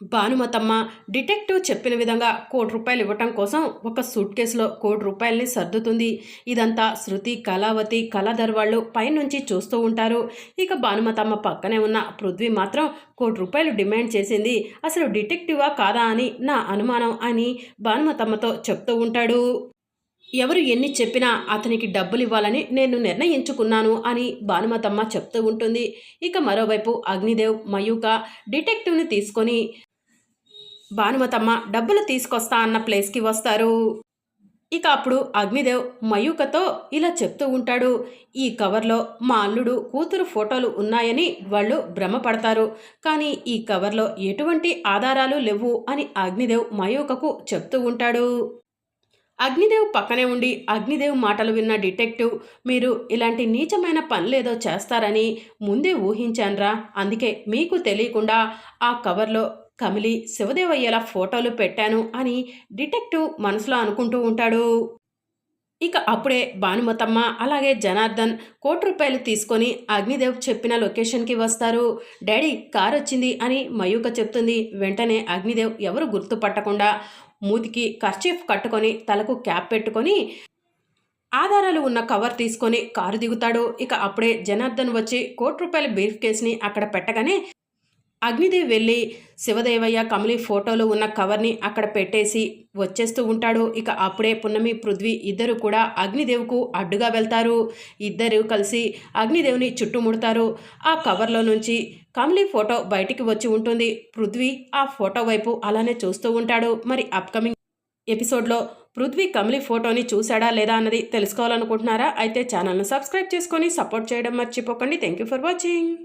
భానుమతమ్మ detective చెప్పిన విధంగా కోటి రూపాయలు ఇవ్వటం కోసం ఒక సూట్ కేసులో కోటి రూపాయల్ని సర్దుతుంది. ఇదంతా శృతి కళావతి కళాధర్ వాళ్ళు పైనుంచి చూస్తూ ఉంటారు. ఇక భానుమతమ్మ పక్కనే ఉన్న పృథ్వీ మాత్రం కోటి రూపాయలు డిమాండ్ చేసింది. అసలు డిటెక్టివా కాదా అని నా అనుమానం అని భానుమతమ్మతో చెప్తూ ఉంటాడు. ఎవరు ఎన్ని చెప్పినా అతనికి డబ్బులు ఇవ్వాలని నేను నిర్ణయించుకున్నాను అని భానుమతమ్మ చెప్తూ ఉంటుంది. ఇక మరోవైపు అగ్నిదేవ్ మయూక డిటెక్టివ్ని తీసుకొని భానుమతమ్మ డబ్బులు తీసుకొస్తా అన్న ప్లేస్కి వస్తారు. ఇక అప్పుడు అగ్నిదేవ్ మయూకతో ఇలా చెప్తూ ఉంటాడు. ఈ కవర్లో మా అల్లుడు కూతురు ఫోటోలు ఉన్నాయని వాళ్ళు భ్రమపడతారు. కానీ ఈ కవర్లో ఎటువంటి ఆధారాలు లేవు అని అగ్నిదేవ్ మయూకకు చెప్తూ ఉంటాడు. అగ్నిదేవ్ పక్కనే ఉండి అగ్నిదేవ్ మాటలు విన్న డిటెక్టివ్ మీరు ఇలాంటి నీచమైన పనులేదో చేస్తారని ముందే ఊహించాన్రా. అందుకే మీకు తెలియకుండా ఆ కవర్లో కమిలి శివదేవయ్యల ఫోటోలు పెట్టాను అని డిటెక్టివ్ మనసులో అనుకుంటూ ఉంటాడు. ఇక అప్పుడే భానుమతమ్మ అలాగే జనార్దన్ కోటి రూపాయలు తీసుకొని అగ్నిదేవ్ చెప్పిన లొకేషన్కి వస్తారు. డాడీ కార్ వచ్చింది అని మయూక చెప్తుంది. వెంటనే అగ్నిదేవ్ ఎవరు గుర్తుపట్టకుండా మూతికి కర్చీఫ్ కట్టుకొని తలకు క్యాప్ పెట్టుకొని ఆధారాలు ఉన్న కవర్ తీసుకొని కారు దిగుతాడు. ఇక అప్పుడే జనార్దన్ వచ్చి కోటి రూపాయల బీఫ్ కేస్ని అక్కడ పెట్టగానే అగ్నిదేవ్ వెళ్ళి శివదేవయ్య కమలి ఫోటోలు ఉన్న కవర్ని అక్కడ పెట్టేసి వచ్చేస్తూ ఉంటాడు. ఇక అప్పుడే పున్నమి పృథ్వీ ఇద్దరు కూడా అగ్నిదేవ్కు అడ్డుగా వెళ్తారు. ఇద్దరు కలిసి అగ్నిదేవ్ని చుట్టుముడతారు. ఆ కవర్లో నుంచి కమలి ఫోటో బయటికి వచ్చి ఉంటుంది. పృథ్వీ ఆ ఫోటో వైపు అలానే చూస్తూ ఉంటాడు. మరి అప్కమింగ్ ఎపిసోడ్లో పృథ్వీ కమలి ఫోటోని చూశాడా లేదా అన్నది తెలుసుకోవాలనుకుంటున్నారా? అయితే ఛానల్ను సబ్స్క్రైబ్ చేసుకొని సపోర్ట్ చేయడం మర్చిపోకండి. Thank you for watching.